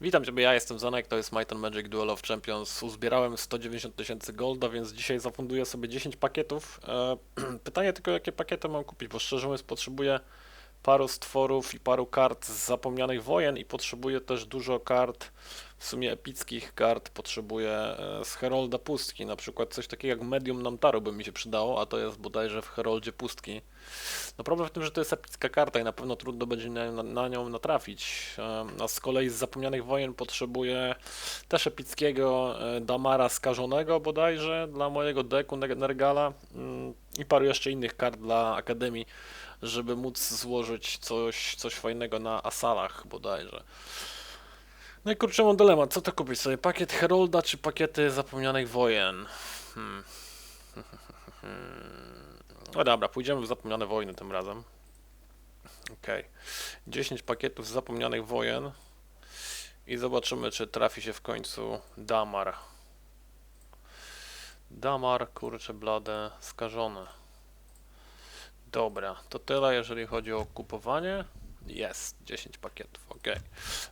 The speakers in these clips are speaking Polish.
Witam Ciebie, ja jestem Zanek, to jest Might and Magic Duel of Champions. Uzbierałem 190 tysięcy golda, więc dzisiaj zafunduję sobie 10 pakietów. E, pytanie tylko, jakie pakiety mam kupić, bo szczerze mówiąc potrzebuję paru stworów i paru kart z zapomnianych wojen i potrzebuję też dużo kart, w sumie epickich kart, potrzebuję e, z Herolda Pustki, na przykład coś takiego jak Medium Namtaru by mi się przydało, a to jest bodajże w Heroldzie Pustki. No problem w tym, że to jest epicka karta i na pewno trudno będzie na, na, nią natrafić. A z kolei z Zapomnianych Wojen potrzebuję też epickiego e, Damara Skażonego bodajże dla mojego deku Ner- Nergala mm, i paru jeszcze innych kart dla Akademii, żeby móc złożyć coś, coś fajnego na Asalach bodajże. No i kurczę, mam dylemat, co to kupić sobie? Pakiet Herolda czy pakiety Zapomnianych Wojen? Hmm. No dobra, pójdziemy w Zapomniane Wojny tym razem. Okej. 10 pakietów z Zapomnianych Wojen. I zobaczymy, czy trafi się w końcu Damar. Damar, kurczę blade, skażone. Dobra, to tyle jeżeli chodzi o kupowanie. Jest, 10 pakietów, ok.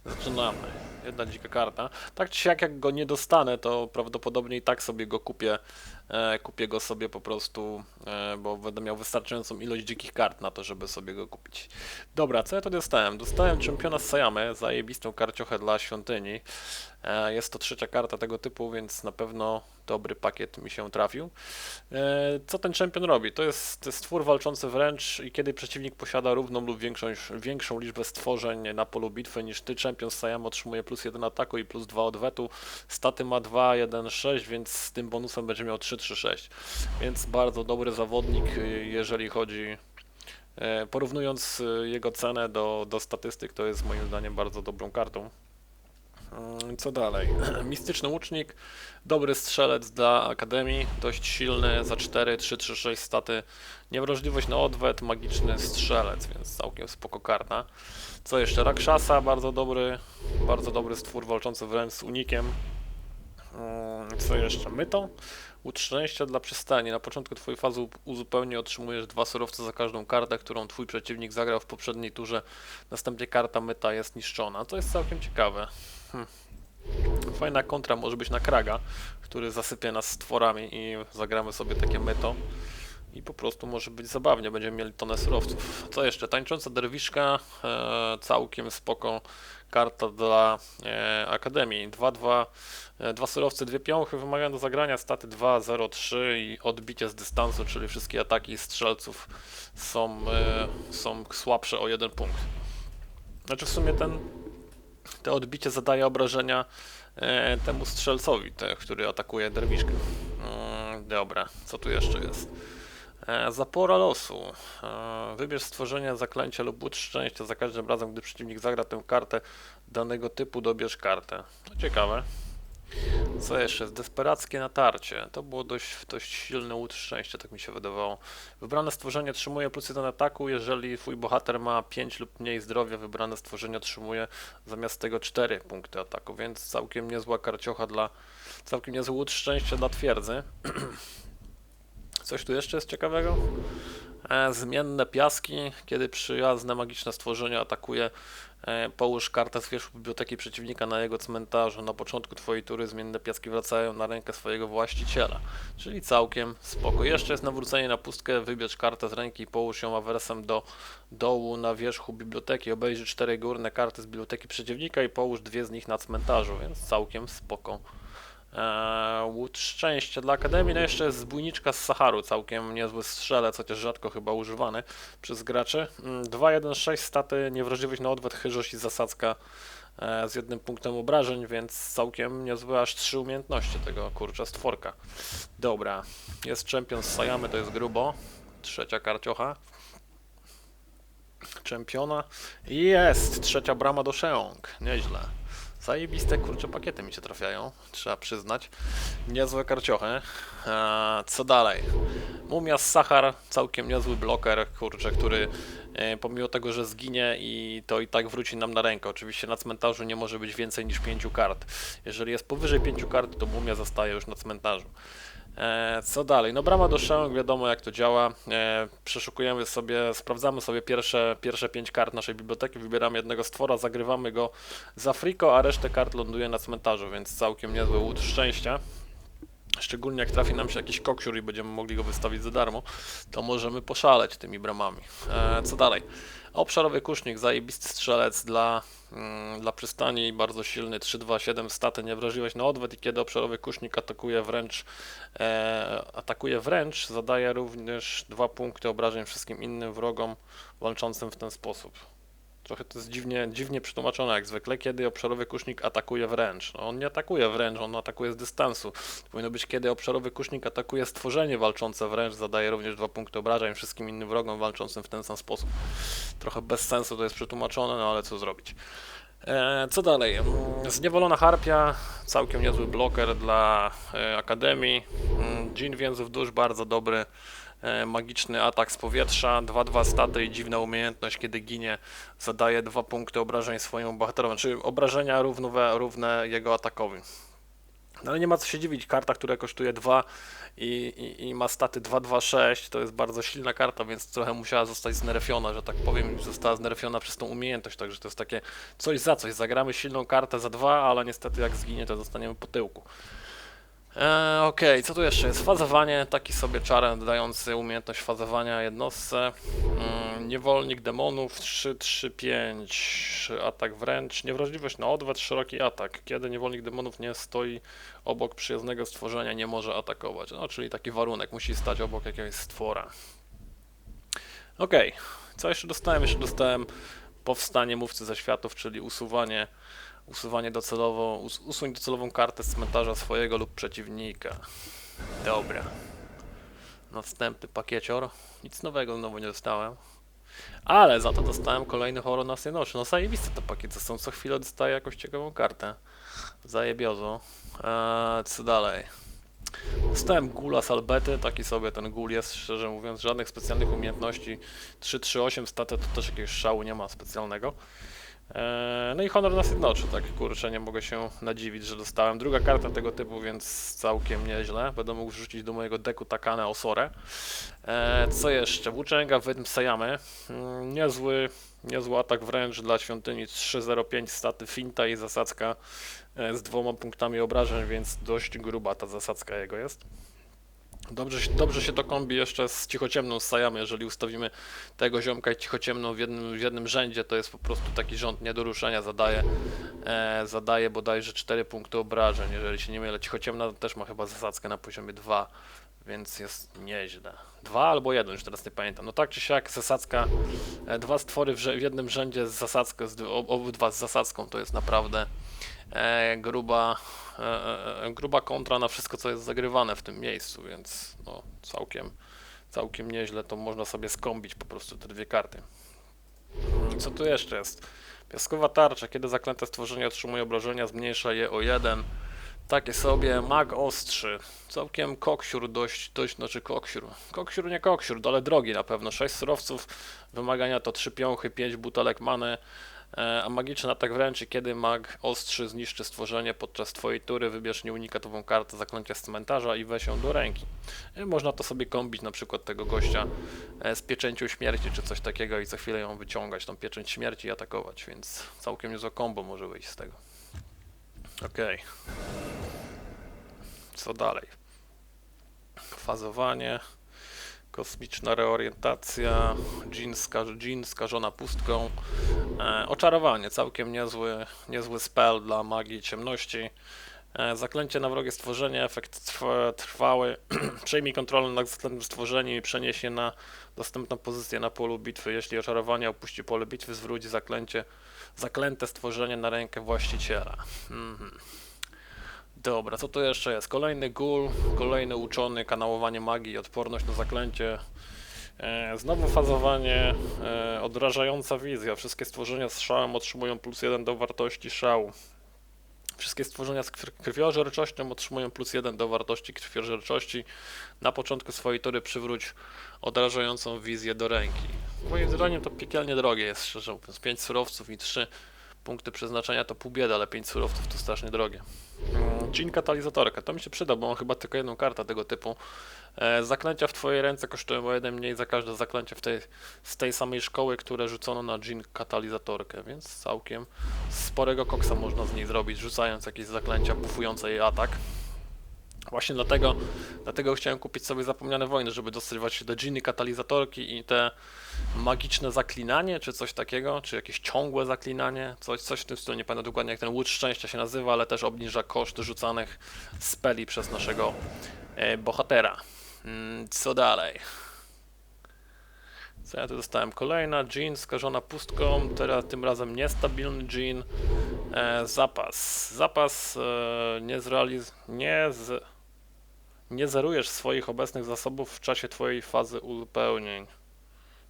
Zaczynamy. Jedna dzika karta. Tak czy siak, jak go nie dostanę, to prawdopodobnie i tak sobie go kupię. E, kupię go sobie po prostu, e, bo będę miał wystarczającą ilość dzikich kart na to, żeby sobie go kupić. Dobra, co ja tu dostałem? Dostałem czempiona z Sayamy, zajebistą karciochę dla świątyni. E, jest to trzecia karta tego typu, więc na pewno dobry pakiet mi się trafił. E, Co ten czempion robi? To jest stwór walczący wręcz i kiedy przeciwnik posiada równą lub większą, większą liczbę stworzeń na polu bitwy niż ty, czempion z Sayama otrzymuje plus 1 ataku i plus 2 odwetu. Staty ma 2, 1, 6, więc z tym bonusem będzie miał 3, 3, 6. Więc bardzo dobry zawodnik, y, jeżeli chodzi e, Porównując jego cenę do, do statystyk, to jest moim zdaniem bardzo dobrą kartą. Mm, Co dalej? Mistyczny łucznik, dobry strzelec dla Akademii, dość silny, za 4, 3, 3, 6 staty, niewrażliwość na odwet, magiczny strzelec, więc całkiem spoko karta. Co jeszcze? Rakshasa, bardzo dobry, bardzo dobry stwór walczący wręcz z unikiem. Mm, Co jeszcze? Myto? Łódź szczęścia dla przystani. Na początku twojej fazy u- uzupełnienia otrzymujesz dwa surowce za każdą kartę, którą twój przeciwnik zagrał w poprzedniej turze. Następnie karta myta jest niszczona. To jest całkiem ciekawe. Hm. Fajna kontra może być na Kraga, który zasypie nas stworami i zagramy sobie takie myto. I po prostu może być zabawnie, będziemy mieli tonę surowców. Co jeszcze? Tańcząca derwiszka, e, całkiem spoko karta dla e, Akademii. 2-2, e, dwa surowce, dwie piąchy wymagają do zagrania, staty 2, 0, 3 i odbicie z dystansu, czyli wszystkie ataki strzelców są, e, są słabsze o jeden punkt. Znaczy w sumie ten, te odbicie zadaje obrażenia e, temu strzelcowi, te, który atakuje derwiszkę. Mm, dobra, co tu jeszcze jest? E, Zapora losu. E, Wybierz stworzenie zaklęcia lub łódź szczęścia. Za każdym razem, gdy przeciwnik zagra tę kartę danego typu, dobierz kartę. No, ciekawe. Co jeszcze? Desperackie natarcie. To było dość, dość silne łódź szczęścia, tak mi się wydawało. Wybrane stworzenie otrzymuje plus 1 ataku, jeżeli twój bohater ma 5 lub mniej zdrowia, wybrane stworzenie otrzymuje zamiast tego 4 punkty ataku, więc całkiem niezła karciocha dla, całkiem niezły łódź szczęścia dla twierdzy. Coś tu jeszcze jest ciekawego? E, zmienne piaski. Kiedy przyjazne magiczne stworzenie atakuje, połóż kartę z wierzchu biblioteki przeciwnika na jego cmentarzu. Na początku twojej tury zmienne piaski wracają na rękę swojego właściciela. Czyli całkiem spoko. Jeszcze jest nawrócenie na pustkę. Wybierz kartę z ręki i połóż ją awersem do dołu na wierzchu biblioteki. Obejrzyj cztery górne karty z biblioteki przeciwnika i połóż dwie z nich na cmentarzu, więc całkiem spoko. Eee, łódź szczęścia dla Akademii, no jeszcze jest zbójniczka z Saharu, całkiem niezły strzelec, chociaż rzadko chyba używany przez graczy. Mm, 2-1-6 staty, niewrażliwość na odwet, chyżość i zasadzka e, z jednym punktem obrażeń, więc całkiem niezłe aż trzy umiejętności tego kurcza stworka. Dobra, jest czempion z Sayamy, to jest grubo. Trzecia karciocha. Czempiona. Jest! Trzecia brama do Sheong. Nieźle. Zajebiste kurcze pakiety mi się trafiają, trzeba przyznać. Niezłe karciochy. Eee, co dalej? Mumia z Sachar, całkiem niezły bloker, kurczę, który e, pomimo tego, że zginie i to i tak wróci nam na rękę. Oczywiście na cmentarzu nie może być więcej niż pięciu kart. Jeżeli jest powyżej pięciu kart, to mumia zostaje już na cmentarzu. E, co dalej? No brama do szałek, wiadomo jak to działa. E, przeszukujemy sobie, sprawdzamy sobie pierwsze, pierwsze pięć kart naszej biblioteki, wybieramy jednego stwora, zagrywamy go za friko, a resztę kart ląduje na cmentarzu, więc całkiem niezły łód szczęścia. Szczególnie jak trafi nam się jakiś koksiur i będziemy mogli go wystawić za darmo, to możemy poszaleć tymi bramami. E, co dalej? Obszarowy kusznik, zajebisty strzelec dla, mm, dla przystani, bardzo silny, 327 staty, niewrażliwość na odwet i kiedy obszarowy kusznik atakuje wręcz, e, atakuje wręcz, zadaje również dwa punkty obrażeń wszystkim innym wrogom walczącym w ten sposób. Trochę to jest dziwnie, dziwnie przetłumaczone jak zwykle, kiedy obszarowy kusznik atakuje wręcz. No, on nie atakuje wręcz, on atakuje z dystansu. Powinno być, kiedy obszarowy kusznik atakuje stworzenie walczące wręcz, zadaje również dwa punkty obrażeń wszystkim innym wrogom walczącym w ten sam sposób. Trochę bez sensu to jest przetłumaczone, no ale co zrobić. E, co dalej? Mm, Zniewolona harpia, całkiem niezły bloker dla e, Akademii. Mm, Dżin Więzów Dusz, bardzo dobry magiczny atak z powietrza, 2-2 staty i dziwna umiejętność, kiedy ginie, zadaje dwa punkty obrażeń swojemu bohaterowi, czyli obrażenia równowe, równe jego atakowi. No ale nie ma co się dziwić, karta, która kosztuje 2 i, i, i ma staty 2-2-6, to jest bardzo silna karta, więc trochę musiała zostać znerfiona, że tak powiem, została znerfiona przez tą umiejętność, także to jest takie coś za coś, zagramy silną kartę za 2, ale niestety jak zginie, to zostaniemy po tyłku. E, Okej, co tu jeszcze jest? Fazowanie, taki sobie czar dający umiejętność fazowania jednostce. Mm, niewolnik demonów 3, 3, 5, atak wręcz, niewrażliwość na odwet, szeroki atak. Kiedy niewolnik demonów nie stoi obok przyjaznego stworzenia, nie może atakować. No, czyli taki warunek, musi stać obok jakiegoś stwora. Okej, co jeszcze dostałem? Jeszcze dostałem powstanie mówcy ze światów, czyli usuwanie usuwanie docelowo, us, usuń docelową kartę z cmentarza swojego lub przeciwnika. Dobra. Następny pakiecior. Nic nowego znowu nie dostałem. Ale za to dostałem kolejny horror na nocy. No zajebiste te pakiety są. Co chwilę dostaję jakąś ciekawą kartę. Zajebiozo. Eee, co dalej? Dostałem gula z Albety, taki sobie ten gul jest, szczerze mówiąc, żadnych specjalnych umiejętności. 3-3-8 statę to też jakiegoś szału nie ma specjalnego. Eee, No i honor nas jednoczy, tak kurczę, nie mogę się nadziwić, że dostałem. Druga karta tego typu, więc całkiem nieźle. Będę mógł wrzucić do mojego deku Takane Osorę. Eee, Co jeszcze? Włóczęga Wydm Sayamy. Mm, Niezły, niezły atak wręcz dla świątyni 305 staty finta i zasadzka e, z dwoma punktami obrażeń, więc dość gruba ta zasadzka jego jest. Dobrze, dobrze się to kombi jeszcze z cichociemną z Sayamy, jeżeli ustawimy tego ziomka i cichociemną w jednym, w jednym rzędzie, to jest po prostu taki rząd nie do ruszenia, zadaje, e, zadaje bodajże 4 punkty obrażeń, jeżeli się nie mylę. Cichociemna też ma chyba zasadzkę na poziomie 2, więc jest nieźle. Dwa albo jeden, już teraz nie pamiętam. No tak czy siak, zasadzka, e, dwa stwory w, w jednym rzędzie z zasadzką, z, obydwa z zasadzką, to jest naprawdę gruba, e, e, e, gruba kontra na wszystko, co jest zagrywane w tym miejscu, więc no, całkiem, całkiem nieźle to można sobie skombić po prostu te dwie karty. Mm, Co tu jeszcze jest? Piaskowa tarcza, kiedy zaklęte stworzenie otrzymuje obrażenia, zmniejsza je o jeden. Takie sobie, mag ostrzy. Całkiem koksiur dość, dość, znaczy koksiur. Koksiur nie koksiur, ale drogi na pewno. 6 surowców, wymagania to 3 piąchy, 5 butelek many, e, a magiczny atak wręczy, kiedy mag ostrzy zniszczy stworzenie podczas twojej tury, wybierz nieunikatową kartę zaklęcia z cmentarza i weź ją do ręki. E, Można to sobie kombić, na przykład tego gościa e, z pieczęcią śmierci, czy coś takiego i co chwilę ją wyciągać, tą pieczęć śmierci i atakować, więc całkiem niezłe kombo może wyjść z tego. Okej. Co dalej? Fazowanie, kosmiczna reorientacja, dżin, skaż, dżin skażona pustką, e, oczarowanie, całkiem niezły, niezły spell dla magii ciemności, e, zaklęcie na wrogie stworzenie, efekt trwa, trwały, przejmij kontrolę nad względem stworzeniem i przenieś je na dostępną pozycję na polu bitwy. Jeśli oczarowanie opuści pole bitwy, zwróć zaklęcie, zaklęte stworzenie na rękę właściciela. Mhm. Dobra, co tu jeszcze jest? Kolejny gul, kolejny uczony, kanałowanie magii, odporność na zaklęcie. E, znowu fazowanie, e, odrażająca wizja. Wszystkie stworzenia z szałem otrzymują plus jeden do wartości szału. Wszystkie stworzenia z krw- krwiożerczością otrzymują plus jeden do wartości krwiożerczości. Na początku swojej tury przywróć odrażającą wizję do ręki. Moim zdaniem to piekielnie drogie jest, szczerze mówiąc. 5 surowców i 3 punkty przeznaczenia to pół bieda, ale 5 surowców to strasznie drogie. Mm, Jean katalizatorka, to mi się przyda, bo mam chyba tylko jedną kartę tego typu. E, zaklęcia w twojej ręce kosztują o jeden mniej za każde zaklęcie w tej, z tej samej szkoły, które rzucono na Jean katalizatorkę, więc całkiem sporego koksa można z niej zrobić, rzucając jakieś zaklęcia buffujące jej atak. Właśnie dlatego, dlatego chciałem kupić sobie zapomniane wojny, żeby dostać właśnie te dżiny katalizatorki i te magiczne zaklinanie, czy coś takiego, czy jakieś ciągłe zaklinanie, coś, coś w tym stylu, nie pamiętam dokładnie jak ten łódź szczęścia się nazywa, ale też obniża koszt rzucanych speli przez naszego e, bohatera. Mm, co dalej? Co ja tu dostałem? Kolejna jean skażona pustką, teraz tym razem niestabilny jean. E, zapas. Zapas e, nie zrealiz... nie z... nie zerujesz swoich obecnych zasobów w czasie twojej fazy uzupełnień.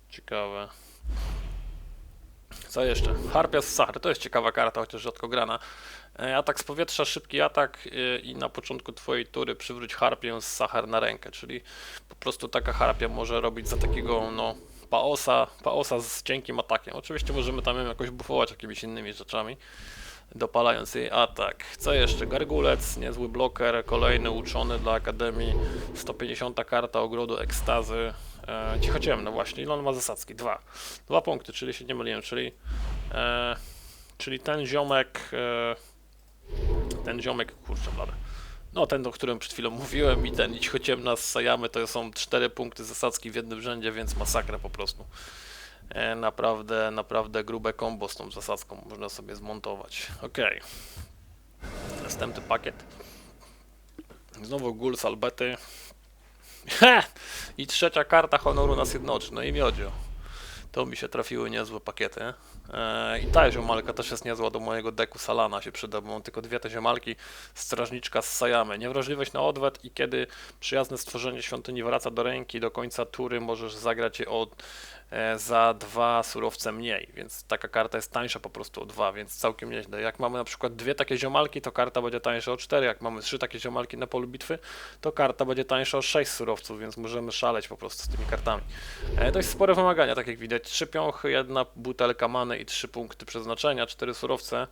Ciekawe. Co jeszcze? Harpia z Sahary. To jest ciekawa karta, chociaż rzadko grana. E, Atak z powietrza, szybki atak e, i na początku twojej tury przywróć harpię z Sahar na rękę, czyli po prostu taka harpia może robić za takiego, no, paosa, paosa z cienkim atakiem. Oczywiście możemy tam ją jakoś bufować jakimiś innymi rzeczami, dopalając jej atak. Co jeszcze? Gargulec, niezły bloker, kolejny uczony dla Akademii, 150 karta ogrodu ekstazy. E, cichociemno właśnie, ile on ma zasadzki? Dwa. Dwa punkty, czyli się nie myliłem, czyli e, czyli ten ziomek e, ten ziomek, kurczę blade. No ten, o którym przed chwilą mówiłem i ten i cichociemna z Sajamy to są cztery punkty zasadzki w jednym rzędzie, więc masakra po prostu. E, naprawdę, naprawdę grube combo z tą zasadzką można sobie zmontować. Okej. Następny pakiet. Znowu gul z Albety. Ha! I trzecia karta honoru nas jednoczy, no i miodzio. To mi się trafiły niezłe pakiety. Eee, I ta ziomalka też jest niezła do mojego deku Salana się przyda, bo mam tylko dwie te ziomalki. Strażniczka z Sajamy. Niewrażliwość na odwet i kiedy przyjazne stworzenie świątyni wraca do ręki, do końca tury możesz zagrać je od, e, za dwa surowce mniej, więc taka karta jest tańsza po prostu o dwa, więc całkiem nieźle. Jak mamy na przykład dwie takie ziomalki, to karta będzie tańsza o cztery. Jak mamy trzy takie ziomalki na polu bitwy, to karta będzie tańsza o sześć surowców, więc możemy szaleć po prostu z tymi kartami. E, dość spore wymagania, tak jak widać. Trzy piąchy, jedna butelka many i trzy punkty przeznaczenia, cztery surowce.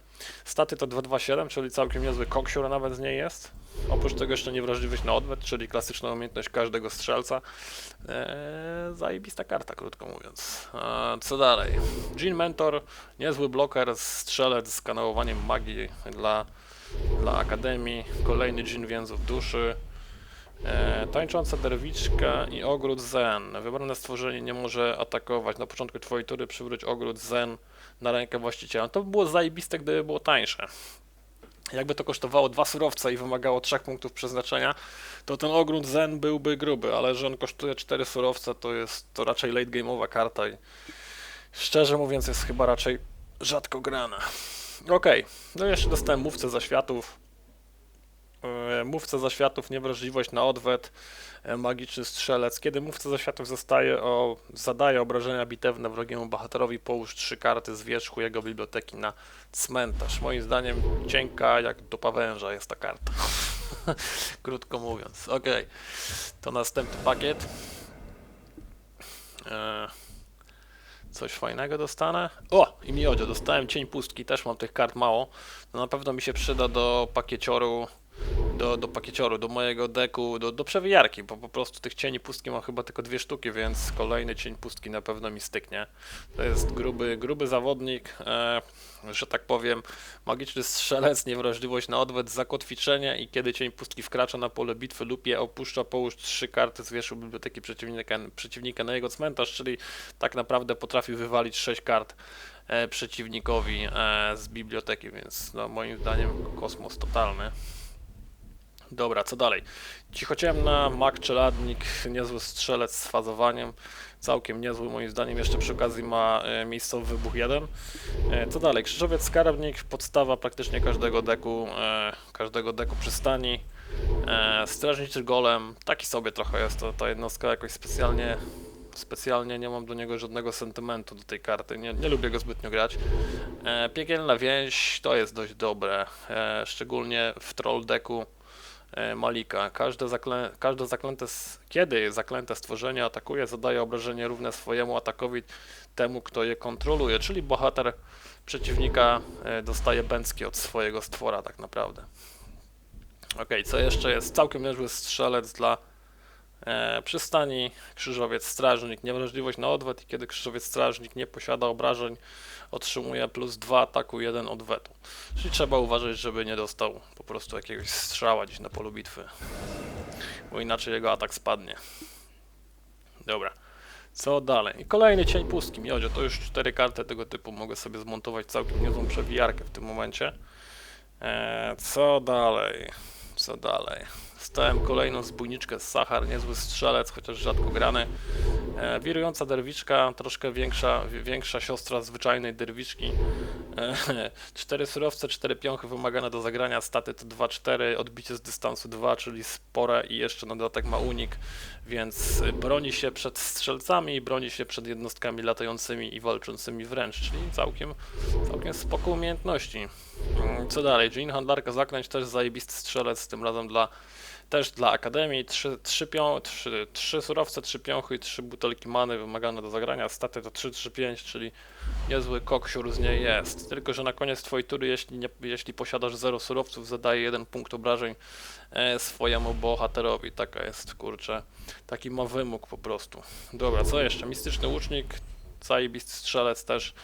Staty to 227, czyli całkiem niezły koksiur nawet z niej jest. Oprócz tego jeszcze niewrażliwość na odwet, czyli klasyczna umiejętność każdego strzelca. Eee, zajebista karta, krótko mówiąc. Eee, co dalej? Jean Mentor, niezły bloker, strzelec z kanałowaniem magii dla, dla Akademii. Kolejny Jean Więzów Duszy. E, tańcząca derwiczka i ogród zen. Wybrane stworzenie nie może atakować. Na początku twojej tury przywróć ogród zen na rękę właściciela. To by było zajebiste, gdyby było tańsze. Jakby to kosztowało dwa surowce i wymagało trzech punktów przeznaczenia, to ten ogród zen byłby gruby, ale że on kosztuje cztery surowce, to jest to raczej late game'owa karta i szczerze mówiąc jest chyba raczej rzadko grana. Okej, no jeszcze dostałem mówcę zaświatów. E, Mówca zaświatów, niewrażliwość na odwet, e, magiczny strzelec. Kiedy mówca zaświatów zostaje o, zadaje obrażenia bitewne wrogiemu bohaterowi, połóż trzy karty z wierzchu jego biblioteki na cmentarz. Moim zdaniem cienka jak do węża jest ta karta. Krótko mówiąc. Okej, to następny pakiet. E, Coś fajnego dostanę. O! I miodzio, dostałem cień pustki, też mam tych kart mało. To na pewno mi się przyda do pakiecioru do, do pakiecioru, do mojego deku, do, do przewijarki, bo po prostu tych cieni pustki mam chyba tylko dwie sztuki, więc kolejny cień pustki na pewno mi styknie. To jest gruby, gruby zawodnik, e, że tak powiem, magiczny strzelec, niewrażliwość na odwet, zakotwiczenie i kiedy cień pustki wkracza na pole bitwy lub je opuszcza, połóż trzy karty z wierzchu biblioteki przeciwnika, przeciwnika na jego cmentarz, czyli tak naprawdę potrafi wywalić sześć kart e, przeciwnikowi e, z biblioteki, więc no, moim zdaniem kosmos totalny. Dobra, co dalej? Cichociemna, mak czeladnik, niezły strzelec z fazowaniem, całkiem niezły moim zdaniem, jeszcze przy okazji ma e, miejscowy wybuch 1. E, co dalej? Krzyżowiec skarbnik, podstawa praktycznie każdego deku, e, każdego deku przystani. Strażniczy golem, taki sobie trochę jest to, ta jednostka jakoś specjalnie specjalnie nie mam do niego żadnego sentymentu do tej karty, nie, nie lubię go zbytnio grać. Piekielna więź to jest dość dobre, szczególnie w troll decku e, Malika. Każde, zaklę... Każde zaklęte, kiedy zaklęte stworzenie atakuje, zadaje obrażenie równe swojemu atakowi temu, kto je kontroluje, czyli bohater przeciwnika e, dostaje bęcki od swojego stwora tak naprawdę. Okej, co jeszcze jest? Całkiem niezły strzelec dla e, przystani, krzyżowiec strażnik, niewrażliwość na odwet i kiedy krzyżowiec strażnik nie posiada obrażeń, otrzymuje plus 2 ataku 1 odwetu. Czyli trzeba uważać, żeby nie dostał po prostu jakiegoś strzała gdzieś na polu bitwy, bo inaczej jego atak spadnie. Dobra. Co dalej? I kolejny cień pustki. Miodzie, to już cztery karty tego typu. Mogę sobie zmontować całkiem niezłą przewijarkę w tym momencie. Eee, co dalej? Co dalej? Stałem kolejną zbójniczkę z Sachar, niezły strzelec, chociaż rzadko grany. E, wirująca derwiczka, troszkę większa, wi- większa siostra zwyczajnej derwiczki. E, cztery surowce, cztery piąchy wymagane do zagrania, staty to 2-4, odbicie z dystansu 2, czyli spore i jeszcze na dodatek ma unik, więc broni się przed strzelcami broni się przed jednostkami latającymi i walczącymi wręcz, czyli całkiem, całkiem spoko umiejętności. Mm, Co dalej? Jean Handlarka Zaklęć też zajebisty strzelec, tym razem dla też dla Akademii. Trzy, trzy, pią, trzy, trzy surowce, trzy piąchy i trzy butelki many wymagane do zagrania. Staty to 3-3-5, czyli niezły koksiur z niej jest. Tylko, że na koniec twojej tury, jeśli, nie, jeśli posiadasz 0 surowców, zadaje jeden punkt obrażeń e, swojemu bohaterowi. Taka jest, kurczę, taki ma wymóg po prostu. Dobra, co jeszcze? Mistyczny łucznik, zajebisty strzelec też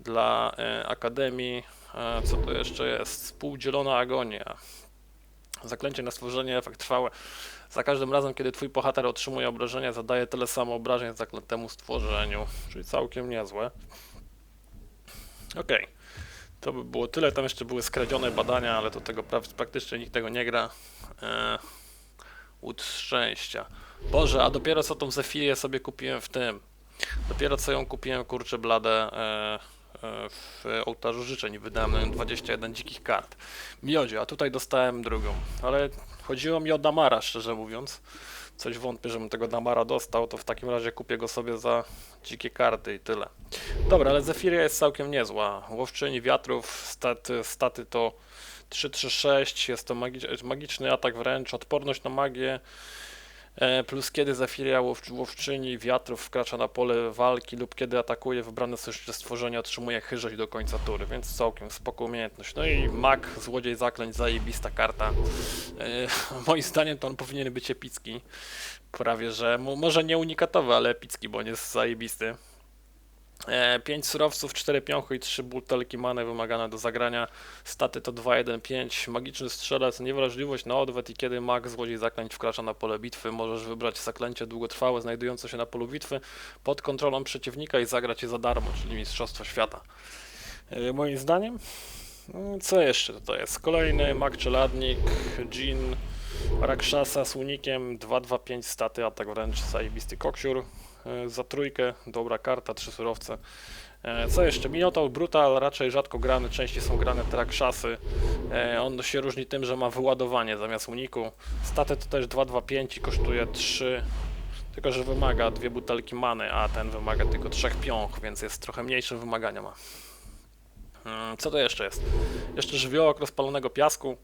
dla e, Akademii. E, co to jeszcze jest? Współdzielona agonia. Zaklęcie na stworzenie, efekt trwały. Za każdym razem, kiedy twój bohater otrzymuje obrażenia, zadaje tyle samo obrażeń zaklętemu stworzeniu. Czyli całkiem niezłe. Okej. To by było tyle. Tam jeszcze były skradzione badania, ale do tego pra praktycznie nikt tego nie gra. Eee, łód szczęścia. Boże, a dopiero co tą Zefirię sobie kupiłem w tym. Dopiero co ją kupiłem, kurczę blade, e, w ołtarzu życzeń wydałem na nią 21 dzikich kart. Miodzie, a tutaj dostałem drugą. Ale chodziło mi o Damara, szczerze mówiąc. Coś wątpię, żebym tego Damara dostał, to w takim razie kupię go sobie za dzikie karty i tyle. Dobra, ale Zefiria jest całkiem niezła. Łowczyni wiatrów, staty, staty to 3-3-6, jest to magic, magiczny atak wręcz, odporność na magię, plus kiedy Zefiria łow, łowczyni wiatrów wkracza na pole walki lub kiedy atakuje wybrane sobie stworzenie otrzymuje chyżość do końca tury, więc całkiem spoko umiejętność. No i mag, złodziej zaklęć, zajebista karta. E, moim zdaniem to on powinien być epicki. Prawie, że mo- może nie unikatowy, ale epicki, bo on jest zajebisty. 5 surowców, 4 piąchy i 3 butelki many wymagane do zagrania. Staty to 2, 1, 5. Magiczny strzelec, niewrażliwość na odwet i kiedy mag, złodziej zaklęć wkracza na pole bitwy, możesz wybrać zaklęcie długotrwałe znajdujące się na polu bitwy pod kontrolą przeciwnika i zagrać je za darmo, czyli Mistrzostwo Świata. E, Moim zdaniem, mm, co jeszcze to jest? Kolejny mag czeladnik, Jean, Rakshasa z unikiem, 2-2-5 staty, atak wręcz, zajebisty koksiur. E, Za trójkę, dobra karta, trzy surowce. E, Co jeszcze? Minotaur Brutal, raczej rzadko grany, częściej są grane te Rakshasy. E, On się różni tym, że ma wyładowanie zamiast uniku. Staty to też 2-2-5 i kosztuje 3, tylko że wymaga dwie butelki many, a ten wymaga tylko trzech piąch, więc jest trochę mniejsze wymagania ma. Mm, Co to jeszcze jest? Jeszcze żywiołak rozpalonego piasku.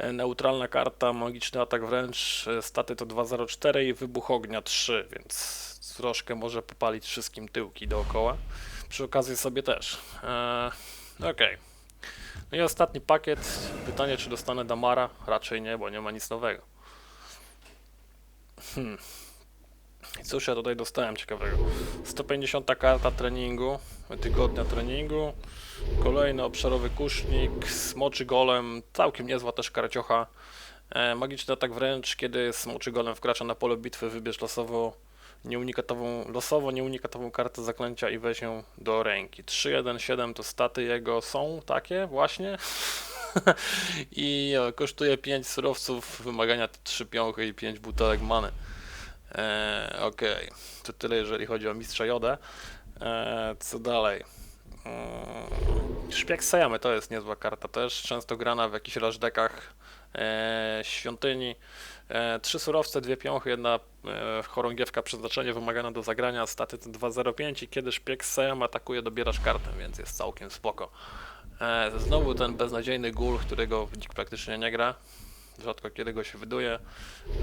E, Neutralna karta, magiczny atak wręcz, e, staty to 204 i wybuch ognia 3, więc troszkę może popalić wszystkim tyłki dookoła. Przy okazji sobie też. Eee, Okej. No i ostatni pakiet. Pytanie, czy dostanę Damara? Raczej nie, bo nie ma nic nowego. Hmm. Cóż ja tutaj dostałem ciekawego? 150 karta treningu, tygodnia treningu, kolejny obszarowy kusznik, smoczy golem, całkiem niezła też karciocha. E, magiczny atak wręcz, kiedy smoczy golem wkracza na pole bitwy, wybierz losowo nieunikatową, losowo nieunikatową kartę zaklęcia i weź ją do ręki. 3-1-7 to staty jego są takie właśnie. I e, kosztuje 5 surowców, wymagania to 3 piąchy i 5 butelek many. E, Okej, to tyle jeżeli chodzi o mistrza Jodę. E, co dalej? Mm, Szpieg Sayamy to jest niezła karta też, często grana w jakichś rashdekach e, świątyni. E, trzy surowce, dwie piąchy, jedna e, chorągiewka przeznaczenie wymagana do zagrania, staty to 2.05 i kiedy szpieg Sayam atakuje dobierasz kartę, więc jest całkiem spoko. E, znowu ten beznadziejny gul, którego nikt praktycznie nie gra. Rzadko kiedy go się wyduje.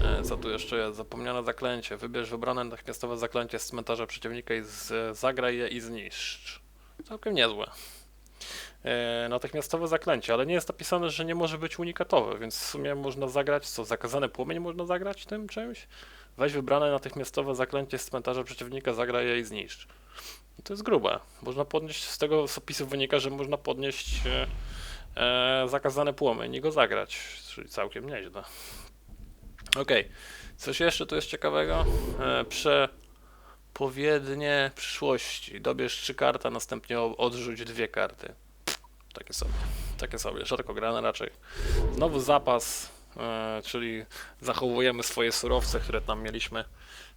E, Co tu jeszcze jest? Zapomniane zaklęcie. Wybierz wybrane natychmiastowe zaklęcie z cmentarza przeciwnika i z, zagraj je i zniszcz. Całkiem niezłe. E, natychmiastowe zaklęcie, ale nie jest napisane, że nie może być unikatowe, więc w sumie można zagrać, co, zakazany płomień można zagrać tym czymś? Weź wybrane natychmiastowe zaklęcie z cmentarza przeciwnika, zagraj je i zniszcz. To jest grube. Można podnieść, z tego opisu wynika, że można podnieść e, zakazany płomień i go zagrać, czyli całkiem nieźle. Okej, coś jeszcze tu jest ciekawego? E, przepowiednie przyszłości. Dobierz trzy karty, następnie odrzuć dwie karty. Takie sobie, takie sobie, rzadko grane raczej. Znowu zapas, e, czyli zachowujemy swoje surowce, które tam mieliśmy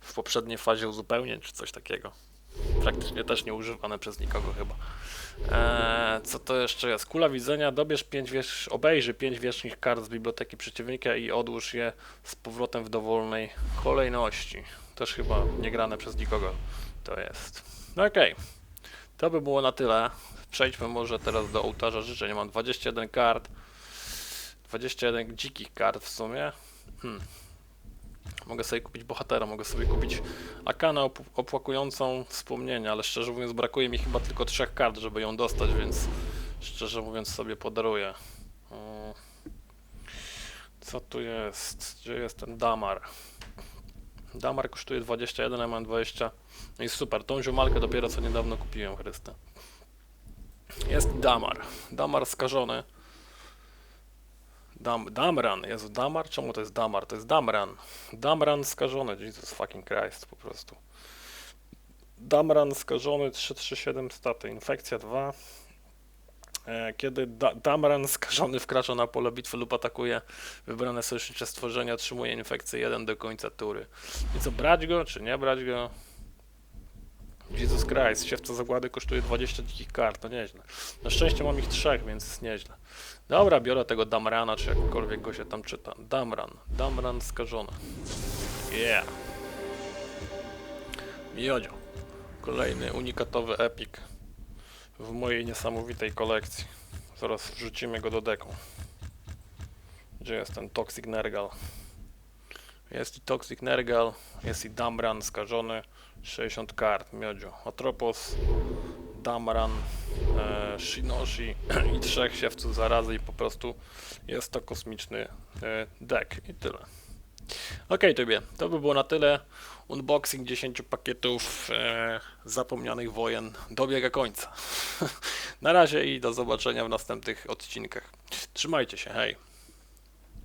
w poprzedniej fazie uzupełnień, czy coś takiego. Praktycznie też nie używane przez nikogo chyba. Eee, co to jeszcze jest? Kula widzenia, dobierz pięć wierzch, obejrzy pięć wierzchnych kart z biblioteki przeciwnika i odłóż je z powrotem w dowolnej kolejności. Też chyba nie grane przez nikogo to jest. No Okej, to by było na tyle. Przejdźmy może teraz do ołtarza życzeń. Mam 21 kart. 21 dzikich kart w sumie. Hmm. Mogę sobie kupić bohatera, mogę sobie kupić Akanę op- opłakującą wspomnienia, ale szczerze mówiąc brakuje mi chyba tylko trzech kart, żeby ją dostać, więc szczerze mówiąc sobie podaruję. Co tu jest? Gdzie jest ten Damar? Damar kosztuje 21, ja mam 20. No i super, tą ziomalkę dopiero co niedawno kupiłem, Chryste. Jest Damar. Damar skażony. Dam, Damran, Jezu, Damar? Czemu to jest Damar? To jest Damran. Damran skażony, Jesus fucking Christ, po prostu. Damran skażony, 337 staty, infekcja 2. E, Kiedy da Damran skażony wkracza na pole bitwy lub atakuje wybrane sojusznicze stworzenie, otrzymuje infekcję 1 do końca tury. I co, brać go, czy nie brać go? Jesus Christ, siewca zagłady kosztuje 20 dzikich kart, to nieźle. Na szczęście mam ich trzech, więc nieźle. Dobra, biorę tego Damrana, czy jakkolwiek go się tam czyta. Damran. Damran skażony. Yeah. Miodzio. Kolejny unikatowy epik w mojej niesamowitej kolekcji. Zaraz wrzucimy go do deku. Gdzie jest ten Toxic Nergal? Jest i Toxic Nergal, jest i Damran skażony. 60 kart, miodzio. Atropos, Damran, Shinoshi i trzech siewców zarazy i po prostu jest to kosmiczny e, deck i tyle. Okej, tobie, to by było na tyle. Unboxing 10 pakietów e, zapomnianych wojen dobiega końca. na razie i do zobaczenia w następnych odcinkach. Trzymajcie się, hej.